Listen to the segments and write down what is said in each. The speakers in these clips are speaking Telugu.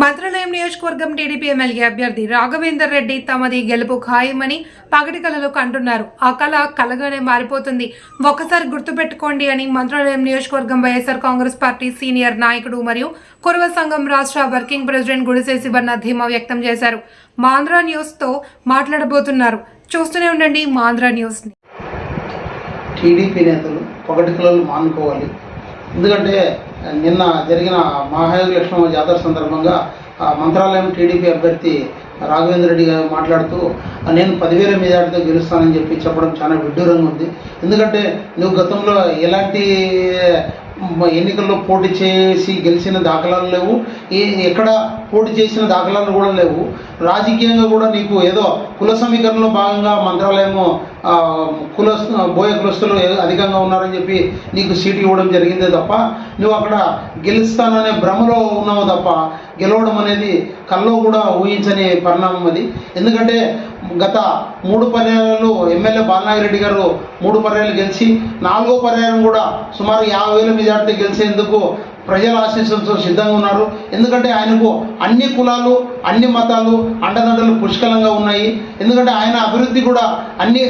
మంత్రాలయం నియోజకవర్గం టీడీపీ ఎమ్మెల్యే అభ్యర్థి రాఘవేందర్ రెడ్డి తమది గెలుపు ఖాయమని పగటి కళలో కంటున్నారు. ఆ కళ కలగానే మారిపోతుంది. ఒక్కసారి గుర్తుపెట్టుకోండి అని మంత్రాలయం నియోజకవర్గం వైఎస్ఆర్ కాంగ్రెస్ పార్టీ సీనియర్ నాయకుడు మరియు కురవ సంఘం రాష్ట్ర వర్కింగ్ ప్రెసిడెంట్ గుడిసేసి శివన్న ధీమా వ్యక్తం చేశారు. మాంధ్రా న్యూస్తో మాట్లాడబోతున్నారు. చూస్తూనే ఉండండి మాంధ్రా న్యూస్ని టీడీపీ నేతలు పొగటికలను మానుకోవాలి. ఎందుకంటే నిన్న జరిగిన మహాయోగ లక్ష్మణ జాతర సందర్భంగా ఆ మంత్రాలయం టీడీపీ అభ్యర్థి రాఘవేంద్ర రెడ్డి గారు మాట్లాడుతూ నేను పదివేల మెజార్టీతో గెలుస్తానని చెప్పి చెప్పడం చాలా విడ్డూరంగా ఉంది. ఎందుకంటే నువ్వు గతంలో ఎలాంటి ఎన్నికల్లో పోటీ చేసి గెలిచిన దాఖలాలు లేవు. ఏ ఎక్కడ పోటీ చేసిన దాఖలాలు కూడా లేవు. రాజకీయంగా కూడా నీకు ఏదో కుల సమీకరణలో భాగంగా మంత్రాలయము కుల బోయ కులస్తులు అధికంగా ఉన్నారని చెప్పి నీకు సీటు ఇవ్వడం జరిగిందే తప్ప నువ్వు అక్కడ గెలుస్తాననే భ్రమలో ఉన్నావు తప్ప గెలవడం అనేది కల్లో కూడా ఊహించని పరిణామం అది. ఎందుకంటే గత మూడు పర్యాయాలు ఎమ్మెల్యే బాలనాగిరెడ్డి గారు మూడు పర్యాయాలు గెలిచి నాలుగో పర్యాయం కూడా సుమారు యాభై వేల మెజార్టీ గెలిచేందుకు ప్రజల ఆశీస్సులతో సిద్ధంగా ఉన్నారు. ఎందుకంటే ఆయనకు అన్ని కులాలు అన్ని మతాలు అండదండలు పుష్కలంగా ఉన్నాయి. ఎందుకంటే ఆయన అభివృద్ధి కూడా అన్ని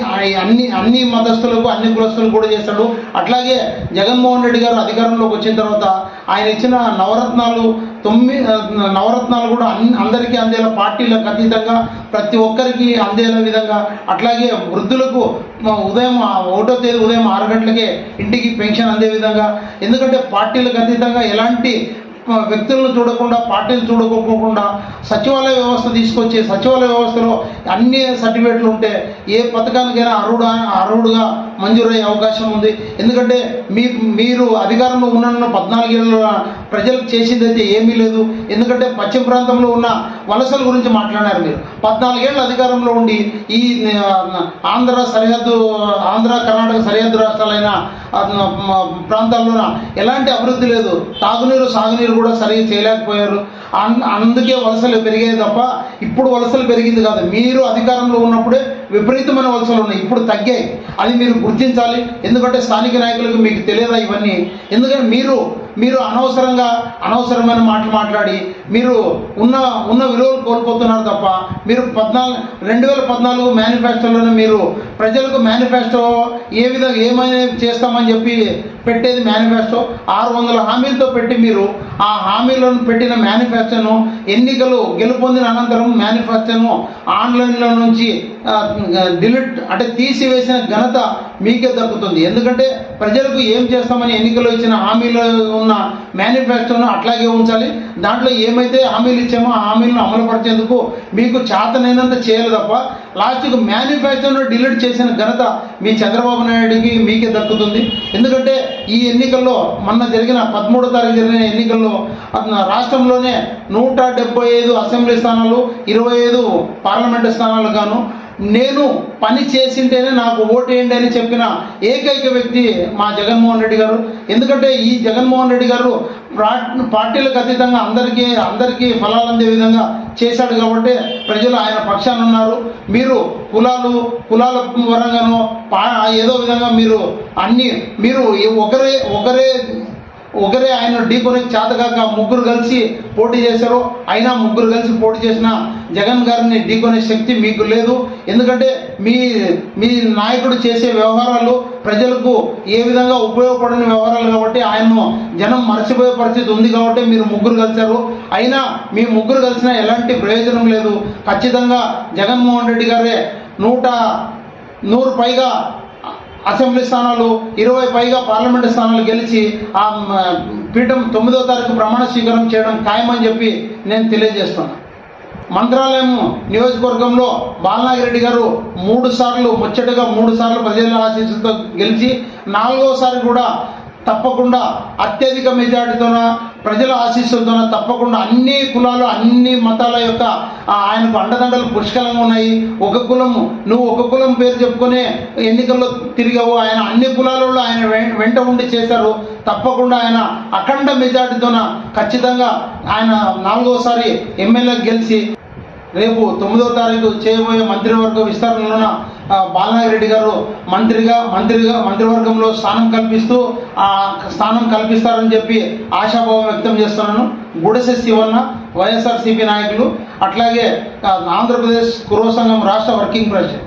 అన్ని అన్ని మతస్థులకు అన్ని కులస్తులకు కూడా చేస్తాడు. అట్లాగే జగన్మోహన్ రెడ్డి గారు అధికారంలోకి వచ్చిన తర్వాత ఆయన ఇచ్చిన నవరత్నాలు తొమ్మిది నవరత్నాలు కూడా అన్ని అందరికీ అందేలా పార్టీలకు అతీతంగా ప్రతి ఒక్కరికి అందేలా విధంగా అట్లాగే వృద్ధులకు ఉదయం ఒకటో తేదీ ఉదయం ఆరు గంటలకే ఇంటికి పెన్షన్ అందే విధంగా ఎందుకంటే పార్టీలకు అతీతంగా ఎలాంటి వ్యక్తులను చూడకుండా పార్టీలు చూడకోకుండా సచివాలయ వ్యవస్థ తీసుకొచ్చి సచివాలయ వ్యవస్థలో అన్ని సర్టిఫికేట్లు ఉంటే ఏ పథకానికైనా అర్హుడు అర్హుడుగా మంజూరయ్యే అవకాశం ఉంది. ఎందుకంటే మీ మీరు అధికారంలో ఉన్న పద్నాలుగేళ్ళ ప్రజలకు చేసిందైతే ఏమీ లేదు. ఎందుకంటే పశ్చిమ ప్రాంతంలో ఉన్న వలసల గురించి మాట్లాడారు మీరు. పద్నాలుగేళ్ళ అధికారంలో ఉండి ఈ ఆంధ్ర సరిహద్దు ఆంధ్ర కర్ణాటక సరిహద్దు రాష్ట్రాలైన ప్రాంతాల్లోన ఎలాంటి అభివృద్ధి లేదు. తాగునీరు సాగునీరు కూడా సరిగ్గా చేయలేకపోయారు. అన్- అందుకే వలసలు పెరిగాయి తప్ప ఇప్పుడు వలసలు పెరిగింది కాదు. మీరు అధికారంలో ఉన్నప్పుడే విపరీతమైన వలసలు ఉన్నాయి. ఇప్పుడు తగ్గాయి. అది మీరు గుర్తించాలి. ఎందుకంటే స్థానిక నాయకులకు మీకు తెలియదా ఇవన్నీ? ఎందుకంటే మీరు మీరు అనవసరంగా అనవసరమైన మాటలు మాట్లాడి మీరు ఉన్న ఉన్న విలువలు కోల్పోతున్నారు తప్ప మీరు పద్నాలుగు రెండు వేల పద్నాలుగు మేనిఫెస్టోలోనే మీరు ప్రజలకు మేనిఫెస్టో ఏ విధంగా ఏమైనా చేస్తామని చెప్పి పెట్టేది మేనిఫెస్టో ఆరు వందల హామీలతో పెట్టి మీరు ఆ హామీలను పెట్టిన మేనిఫెస్టోను ఎన్నికలు గెలుపొందిన అనంతరం మేనిఫెస్టోను ఆన్లైన్లో నుంచి డిలీట్ అంటే తీసివేసిన ఘనత మీకే దక్కుతుంది. ఎందుకంటే ప్రజలకు ఏం చేస్తామని ఎన్నికలు ఇచ్చిన హామీలో ఉన్న మేనిఫెస్టోను అట్లాగే ఉంచాలి. దాంట్లో ఏమైతే హామీలు ఇచ్చామో ఆ హామీలను అమలుపరిచేందుకు మీకు చేతనైనంత చేయాలి తప్ప లాస్ట్కు మేనిఫెస్టోను డిలీట్ చేసిన ఘనత మీ చంద్రబాబు నాయుడికి మీకే దక్కుతుంది. ఎందుకంటే ఈ ఎన్నికల్లో మొన్న జరిగిన పదమూడో తారీఖు జరిగిన ఎన్నికల్లో రాష్ట్రంలోనే నూట డెబ్బై ఐదు అసెంబ్లీ స్థానాలు ఇరవై ఐదు పార్లమెంటు స్థానాలు గాను నేను పని చేసింటేనే నాకు ఓటేయండి అని చెప్పిన ఏకైక వ్యక్తి మా జగన్మోహన్ రెడ్డి గారు. ఎందుకంటే ఈ జగన్మోహన్ రెడ్డి గారు పార్టీలకు అతీతంగా అందరికీ అందరికీ ఫలాలు అందే విధంగా చేశాడు కాబట్టి ప్రజలు ఆయన పక్షాన ఉన్నారు. మీరు కులాలు కులాల పరంగానో పా ఏదో విధంగా మీరు అన్ని మీరు ఒకరే ఒకరే ఒకరే ఆయన ఢీకొని చేతగాక ముగ్గురు కలిసి పోటీ చేశారు. అయినా ముగ్గురు కలిసి పోటీ చేసిన జగన్ గారిని ఢీకొనే శక్తి మీకు లేదు. ఎందుకంటే మీ మీ నాయకుడు చేసే వ్యవహారాలు ప్రజలకు ఏ విధంగా ఉపయోగపడని వ్యవహారాలు కాబట్టి ఆయన్ను జనం మర్చిపోయే పరిస్థితి ఉంది కాబట్టి మీరు ముగ్గురు కలిశారు. అయినా మీ ముగ్గురు కలిసినా ఎలాంటి ప్రయోజనం లేదు. ఖచ్చితంగా జగన్మోహన్ రెడ్డి గారే నూట నూరు పైగా అసెంబ్లీ స్థానాలు ఇరవై పైగా పార్లమెంటు స్థానాలు గెలిచి ఆ పీఠం తొమ్మిదో తారీఖు ప్రమాణ స్వీకారం చేయడం ఖాయమని చెప్పి నేను తెలియజేస్తున్నాను. మంత్రాలయం నియోజకవర్గంలో బాలనాగిరెడ్డి గారు మూడు సార్లు ముచ్చటగా మూడు సార్లు ప్రజల ఆశీస్సులతో గెలిచి నాలుగోసారి కూడా తప్పకుండా అత్యధిక మెజార్టీతోన ప్రజల ఆశీస్సులతోన తప్పకుండా అన్ని కులాలు అన్ని మతాల యొక్క ఆయనకు అండదండలు పుష్కలంగా ఉన్నాయి. ఒక కులం నువ్వు ఒక కులం పేరు చెప్పుకునే ఎన్నికల్లో తిరిగావు. ఆయన అన్ని కులాలలో ఆయన వెంట ఉండి చేశారు. తప్పకుండా ఆయన అఖండ మెజార్టీతోన ఖచ్చితంగా ఆయన నాలుగోసారి ఎమ్మెల్యే గెలిచి రేపు తొమ్మిదో తారీఖు చేయబోయే మంత్రివర్గ విస్తరణలోన ఆ, బాలనాగిరెడ్డి గారు మంత్రిగా మంత్రిగా మంత్రివర్గంలో స్థానం కల్పిస్తూ ఆ స్థానం కల్పిస్తారని చెప్పి ఆశాభావం వ్యక్తం చేస్తున్నాను. గుడసె శివన్న వైఎస్ఆర్సీపీ నాయకులు అట్లాగే ఆంధ్రప్రదేశ్ కురవ సంఘం రాష్ట్ర వర్కింగ్ ప్రెసిడెంట్.